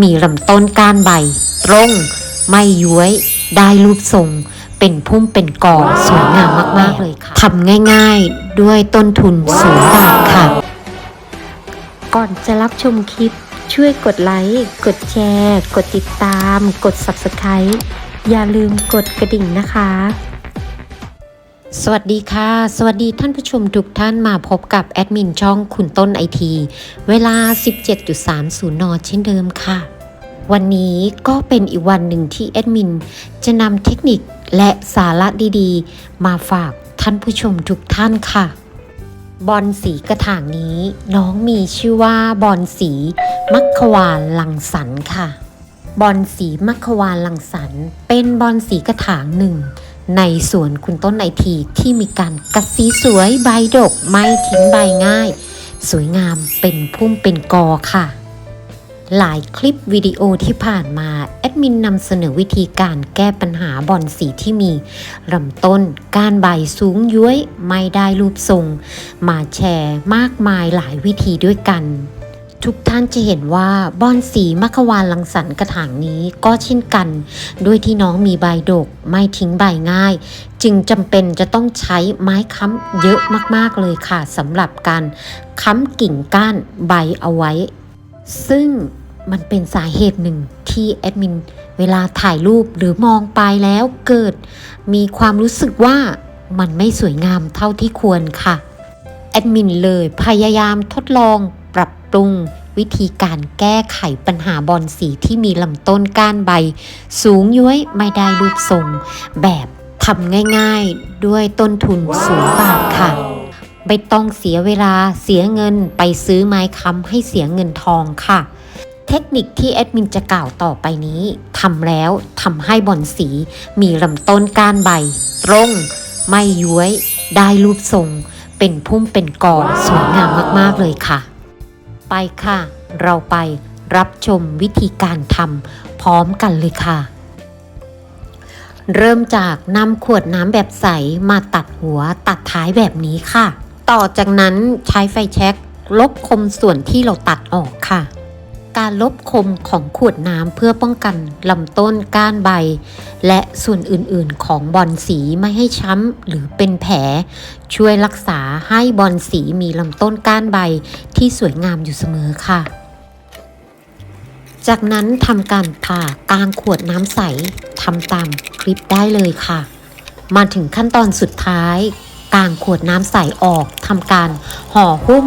มีลำต้นก้านใบ ตรง ไม่ย้วย ได้รูปทรง เป็นพุ่มเป็นกอสวยงามมากๆเลยค่ะทำง่ายๆด้วยต้นทุนสูงบาทค่ะ ก่อนจะรับชมคลิป ช่วยกดไลค์ กดแชร์ กดติดตาม กด Subscribe อย่าลืมกดกระดิ่งนะคะ สวัสดีค่ะ สวัสดีท่านผู้ชมทุกท่านมาพบกับแอดมินช่องคุณต้นไอทีเวลา 17.30 น เช่นเดิมค่ะ วันนี้ก็เป็นอีกวันหนึ่งที่แอดมินจะนำเทคนิคและสาระดีๆ มาฝากท่านผู้ชมทุกท่านค่ะ บอลสีกระถางนี้น้องมีชื่อว่าบอลสีมัคควานลังสรรค่ะ บอลสีมัคควานลังสรรเป็นบอลสีกระถางหนึ่ง ในสวนคุณต้นไอทีที่มีการกัดสีสวยใบดกไม่ทิ้งใบง่าย สวยงามเป็นพุ่มเป็นกอค่ะ หลายคลิปวิดีโอที่ผ่านมา แอดมินนำเสนอวิธีการแก้ปัญหาบอลสีที่มีลำต้นก้านใบสูงย้วยไม่ได้รูปทรง มาแชร์มากมายหลายวิธีด้วยกัน ทุกท่านจะเห็นว่าบอนสีมัคควานลังสรรกระถางนี้ก็เช่นกัน ด้วยที่น้องมีใบดกไม่ทิ้งใบง่าย จึงจำเป็นจะต้องใช้ไม้ค้ำเยอะมากๆเลยค่ะสำหรับการค้ำกิ่งก้านใบเอาไว้ ซึ่งมันเป็นสาเหตุหนึ่งที่แอดมินเวลาถ่ายรูปหรือมองไปแล้วเกิด มีความรู้สึกว่ามันไม่สวยงามเท่าที่ควรค่ะ แอดมินเลยพยายามทดลอง ปรับปรุง วิธีการแก้ไขปัญหาบอลสีที่มีลำต้นก้านใบ สูงย้วยไม่ได้รูปทรง แบบทำง่ายๆด้วยต้นทุนสูงบาทค่ะ ไม่ต้องเสียเวลาเสียเงินไปซื้อไม้ค้ำให้เสียเงินทองค่ะ เทคนิคที่แอดมินจะกล่าวต่อไปนี้ทำแล้วทำให้บอลสี มีลำต้นก้านใบ ตรง ไม่ย้วย ได้รูปทรง เป็นพุ่มเป็นกอสวยงามมากๆเลยค่ะ ไปค่ะ เราไปรับชมวิธีการทำพร้อมกันเลยค่ะ เริ่มจากนำขวดน้ำแบบใสมาตัดหัวตัดท้ายแบบนี้ค่ะ ต่อจากนั้นใช้ไฟแช็กลบคมส่วนที่เราตัดออกค่ะ การลบคมของขวดน้ำเพื่อป้องกันลำต้นก้านใบ และส่วนอื่นๆของบอลสีไม่ให้ช้ำหรือเป็นแผล ช่วยรักษาให้บอลสีมีลำต้นก้านใบที่สวยงามอยู่เสมอค่ะ จากนั้นทำการผ่ากลางขวดน้ำใสทำตามคลิปได้เลยค่ะ มาถึงขั้นตอนสุดท้ายกลางขวดน้ำใสออกทำการห่อหุ้ม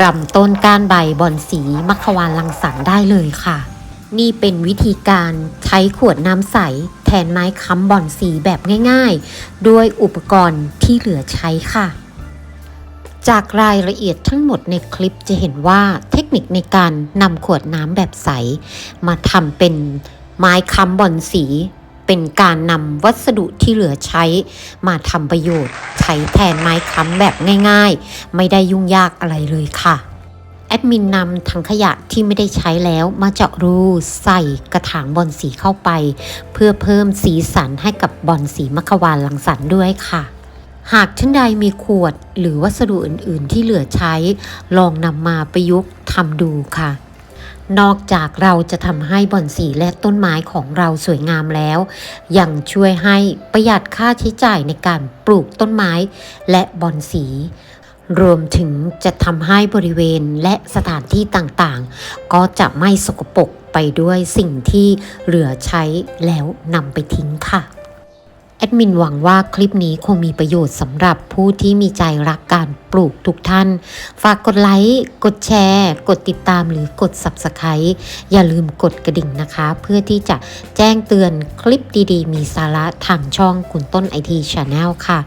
รำต้นก้านใบบอนสีมัคควานลังสรรได้เลยค่ะ นี่เป็นวิธีการใช้ขวดน้ำใส แทนไม้ค้ำบอนสีแบบง่ายๆ ด้วยอุปกรณ์ที่เหลือใช้ค่ะ จากรายละเอียดทั้งหมดในคลิปจะเห็นว่าเทคนิคในการนำขวดน้ำแบบใส มาทำเป็นไม้ค้ำบอนสี เป็นการนำวัสดุที่เหลือใช้ มาทำประโยชน์ ใช้แทนไม้ค้ำแบบง่ายๆ ไม่ได้ยุ่งยากอะไรเลยค่ะ แอดมินนำถังขยะที่ไม่ได้ใช้แล้วมาเจาะรูใส่กระถางบอนสีเข้าไป เพื่อเพิ่มสีสันให้กับบอนสีมัคควานลังสรรด้วยค่ะหากท่านใดมีขวดหรือวัสดุอื่น ๆ ที่เหลือใช้ ลองนำมาประยุกต์ทำดูค่ะ นอกจากเราจะทำให้บอนสีและต้นไม้ของเราสวยงามแล้ว ยังช่วยให้ประหยัดค่าใช้จ่ายในการปลูกต้นไม้และบอนสี รวมถึงจะทำให้บริเวณและสถานที่ต่างๆ ก็จะไม่สกปรกไปด้วยสิ่งที่เหลือใช้แล้วนำไปทิ้งค่ะ แอดมินหวังว่าคลิปนี้คงมีประโยชน์สำหรับผู้ที่มีใจรักการปลูกทุกท่าน ฝากกดไลค์ กดแชร์ กดติดตามหรือกด Subscribe อย่าลืมกดกระดิ่งนะคะ เพื่อที่จะแจ้งเตือนคลิปดีๆ มีสาระทางช่องคุณต้นไอทีชาแนลค่ะ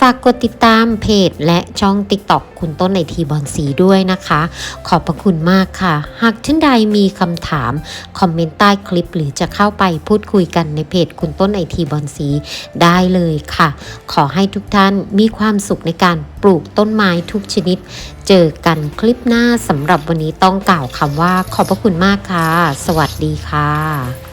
ฝากกดติดตามเพจและช่อง TikTok คุณต้นไอทีบอลสีด้วยนะคะ ขอบพระคุณมากค่ะ หากท่านใดมีคำถาม คอมเมนต์ใต้คลิป หรือจะเข้าไปพูดคุยกันในเพจคุณต้นไอทีบอลสีได้เลยค่ะ ขอให้ทุกท่านมีความสุขในการปลูกต้นไม้ทุกชนิด เจอกันคลิปหน้าสำหรับวันนี้ต้องกล่าวคำว่า ขอบพระคุณมากค่ะ สวัสดีค่ะ